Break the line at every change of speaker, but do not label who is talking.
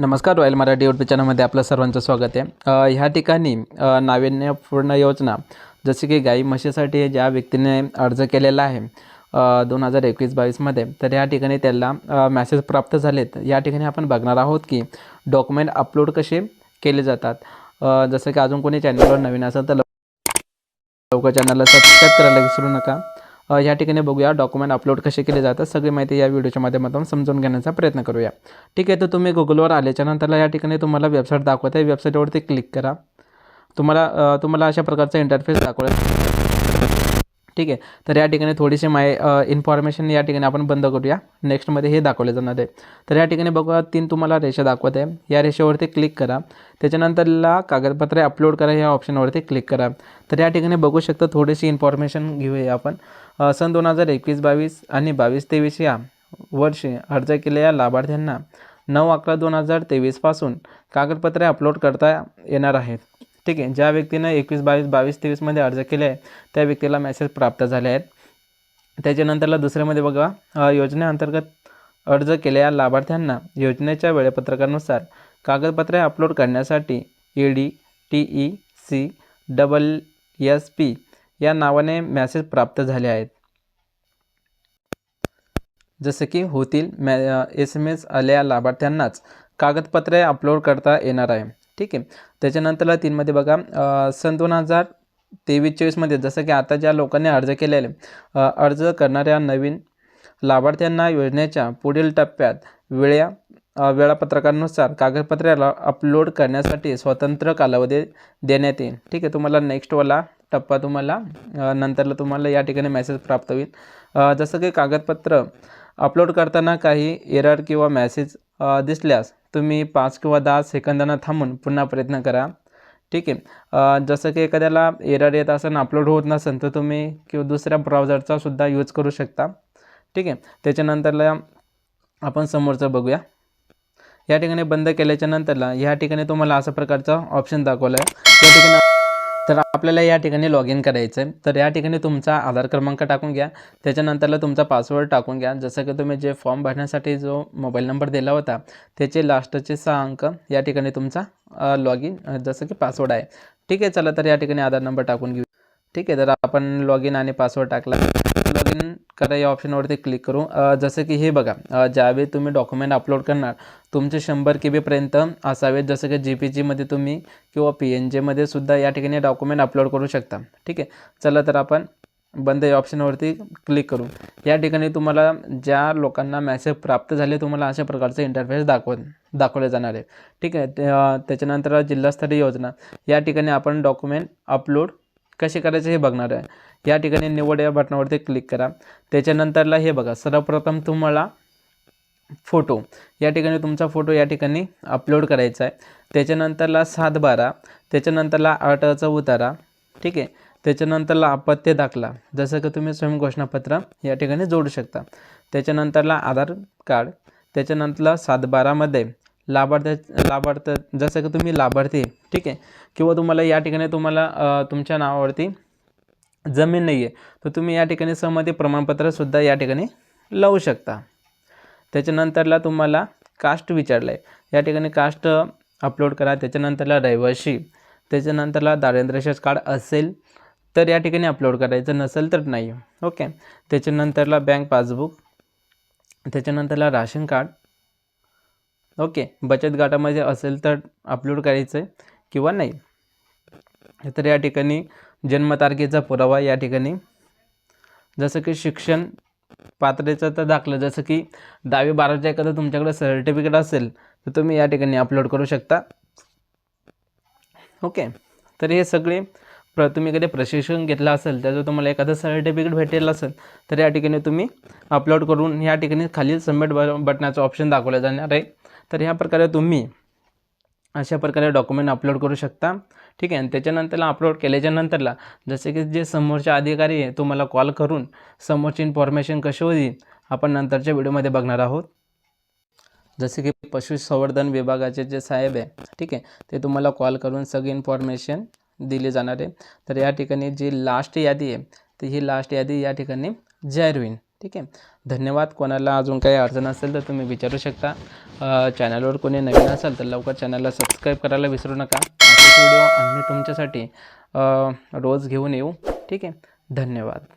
नमस्कार royal Marathi YouTube चॅनलमध्ये आपलं सर्वांचं स्वागत आहे. ह्या ठिकाणी नाविन्यपूर्ण योजना जसे की गाई म्हशीसाठी ज्या व्यक्तीने अर्ज केलेला आहे दोन हजार एकवीस बावीसमध्ये तर या ठिकाणी त्याला मॅसेज प्राप्त झालेत. या ठिकाणी आपण बघणार आहोत की डॉक्युमेंट अपलोड कसे केले जातात. जसं की अजून कोणी चॅनलवर नवीन असेल तर लवकर चॅनलला सबस्क्राईब करायला विसरू नका. या ठिकाणी बघूया डॉक्युमेंट अपलोड कसे केले जातात सगळी माहिती या व्हिडिओच्या माध्यमातून समजून घेण्याचा प्रयत्न करूया. ठीक आहे तर तुम्ही गुगलवर आल्याच्या नंतरला या ठिकाणी तुम्हाला वेबसाईट दाखवत आहे. वेबसाईटवरती क्लिक करा. तुम्हाला तुम्हाला अशा प्रकारचा इंटरफेस दाखवला ठीक आहे? तर या ठिकाणी थोडीशी माय इन्फॉर्मेशन या ठिकाणी आपण बंद करूया. नेक्स्टमध्ये हे दाखवले जाणार आहे. तर या ठिकाणी बघा तीन तुम्हाला रेषा दाखवत आहे. या रेषेवरती क्लिक करा. त्याच्यानंतरला कागदपत्रे अपलोड करा. या ऑप्शनवरती क्लिक करा. तर या ठिकाणी बघू शकता थोडीशी इन्फॉर्मेशन घेऊया आपण. सन दोन हजार एकवीस बावीस आणि बावीस तेवीस या वर्षी अर्ज केलेल्या लाभार्थ्यांना नऊ अकरा दोन हजार तेवीसपासून कागदपत्रे अपलोड करता येणार आहेत. ठीक आहे. ज्या व्यक्तीनं एकवीस बावीस बावीस तेवीसमध्ये अर्ज केले आहे त्या व्यक्तीला मेसेज प्राप्त झाले आहेत. त्याच्यानंतरला दुसऱ्यामध्ये बघा योजनेअंतर्गत अर्ज केलेल्या लाभार्थ्यांना योजनेच्या वेळापत्रकानुसार कागदपत्रे अपलोड करण्यासाठी E D T E C double S P या नावाने मेसेज प्राप्त झाले आहेत. जसे की होतील मॅ एस एम एस आलेल्या लाभार्थ्यांनाच कागदपत्रे अपलोड करता येणार आहे. ठीक आहे. त्याच्यानंतरला तीनमध्ये बघा सन दोन हजार तेवीस चोवीसमध्ये जसं की आता ज्या लोकांनी अर्ज केलेले अर्ज करणाऱ्या नवीन लाभार्थ्यांना योजनेच्या पुढील टप्प्यात वेळा वेळापत्रकानुसार कागदपत्राला अपलोड करण्यासाठी स्वतंत्र कालावधी देण्यात येईल. ठीक आहे तुम्हाला नेक्स्टवाला टप्पा तुम्हाला नंतरला तुम्हाला या ठिकाणी मेसेज प्राप्त होईल. जसं की कागदपत्र अपलोड करताना काही एरर किंवा मेसेज दिसल्यास तुम्ही पाच किंवा दहा सेकंदांना थांबून पुन्हा प्रयत्न करा. ठीक आहे? जसं की एखाद्याला एरर येत असेल अपलोड होत नसेल तर तुम्ही किंवा दुसऱ्या ब्राउझरचा सुद्धा यूज करू शकता. ठीक आहे? त्याच्यानंतरला आपण समोरचं बघूया. या ठिकाणी बंद केल्याच्या नंतरला या ठिकाणी तुम्हाला अशा प्रकारचा ऑप्शन दाखवला आहे या ठिकाणी आपल्याला या ठिकाणी लॉग इन करायचं आहे तर या ठिकाणी तुमचा आधार क्रमांक टाकून घ्या. त्याच्यानंतरला तुमचा पासवर्ड टाकून घ्या. जसं की तुम्ही जे फॉर्म भरण्यासाठी जो मोबाईल नंबर दिला होता त्याचे लास्टचे सहा अंक या ठिकाणी तुमचा लॉग इन जसं की पासवर्ड आहे. ठीक आहे चला तर या ठिकाणी आधार नंबर टाकून घेऊ. ठीक आहे तर आपण लॉग इन आणि पासवर्ड टाकला. लॉग इन करा या ऑप्शनवरती क्लिक करू जसं की हे बघा ज्यावेळी तुम्ही डॉक्युमेंट अपलोड करणार तुमचे शंभर के बीपर्यंत असावेत. जसं की जी पी जीमध्ये तुम्ही किंवा पी एन जेमध्ये सुद्धा या ठिकाणी डॉक्युमेंट अपलोड करू शकता. ठीक आहे? चला तर आपण बंद या ऑप्शनवरती क्लिक करू. या ठिकाणी तुम्हाला ज्या लोकांना मॅसेज प्राप्त झाले तुम्हाला अशा प्रकारचे इंटरफेस दाखव दाखवले जाणार आहे. ठीक आहे? त्याच्यानंतर जिल्हास्तरीय योजना. या ठिकाणी आपण डॉक्युमेंट अपलोड कसे करायचे हे बघणार आहे. या ठिकाणी निवड या बटनावरती क्लिक करा. त्याच्यानंतरला हे बघा सर्वप्रथम तुम्हाला फोटो या ठिकाणी तुमचा फोटो या ठिकाणी अपलोड करायचा आहे. त्याच्यानंतरला सात बारा त्याच्यानंतरला आठचा उतारा ठीक आहे? त्याच्यानंतरला अपत्य दाखला. जसं की तुम्ही स्वयंघोषणापत्र या ठिकाणी जोडू शकता. त्याच्यानंतरला आधार कार्ड त्याच्यानंतरला सात बारामध्ये लाभार्थ जसं की तुम्ही लाभार्थी ठीक आहे? किंवा तुम्हाला या ठिकाणी तुम्हाला तुमच्या नावावरती जमीन नाही आहे तर तुम्ही या ठिकाणी सहमती प्रमाणपत्रसुद्धा या ठिकाणी लावू शकता. त्याच्यानंतरला तुम्हाला कास्ट विचारलं आहे या ठिकाणी कास्ट अपलोड करा त्याच्यानंतरला रहिवाशी त्याच्यानंतरला दारिद्र्य कार्ड असेल तर या ठिकाणी अपलोड करायचं नसेल तर नाही. ओके त्याच्यानंतरला बँक पासबुक त्याच्यानंतरला राशन कार्ड ओके बचत गटामध्ये असेल तर अपलोड करायचं आहे किंवा नाही. तर या ठिकाणी जन्मतारखेचा पुरावा या ठिकाणी. जसं की शिक्षण पात्रतेचा तर दाखलं जसं की दहावी बाराच्या एखादं तुमच्याकडे सर्टिफिकेट असेल तर तुम्ही या ठिकाणी अपलोड करू शकता. ओके तर हे सगळे प्र तुम्ही कधी प्रशिक्षण घेतलं असेल त्याचं तुम्हाला एखादं सर्टिफिकेट भेटेल असेल तर या ठिकाणी तुम्ही अपलोड करून या ठिकाणी खाली सबमिट ब बटनाचं ऑप्शन दाखवलं जाणार आहे. तर ह्या प्रकारे तुम्ही अशा प्रकारे डॉक्युमेंट अपलोड करू शकता. ठीक आहे आणि त्याच्यानंतरला अपलोड केल्याच्यानंतरला जसे की जे समोरचे अधिकारी आहे तुम्हाला कॉल करून समोरची इन्फॉर्मेशन कशी होईल आपण नंतरच्या व्हिडिओमध्ये बघणार आहोत. जसे की पशुसंवर्धन विभागाचे जे साहेब आहे ठीक आहे ते तुम्हाला कॉल करून सगळी इन्फॉर्मेशन दिली जाणार आहे. तर या ठिकाणी जी लास्ट यादी आहे तर ही लास्ट यादी या ठिकाणी जाहीर होईल. ठीक आहे. धन्यवाद. कोणाला अजून काही अडचण असेल तर तुम्ही विचारू शकता. चॅनलवर कोणी नवीन असेल तर लवकर चॅनलला सबस्क्राईब करायला विसरू नका. व्हिडिओ आम्ही तुमच्यासाठी रोज घेऊन येऊ. ठीक आहे. धन्यवाद.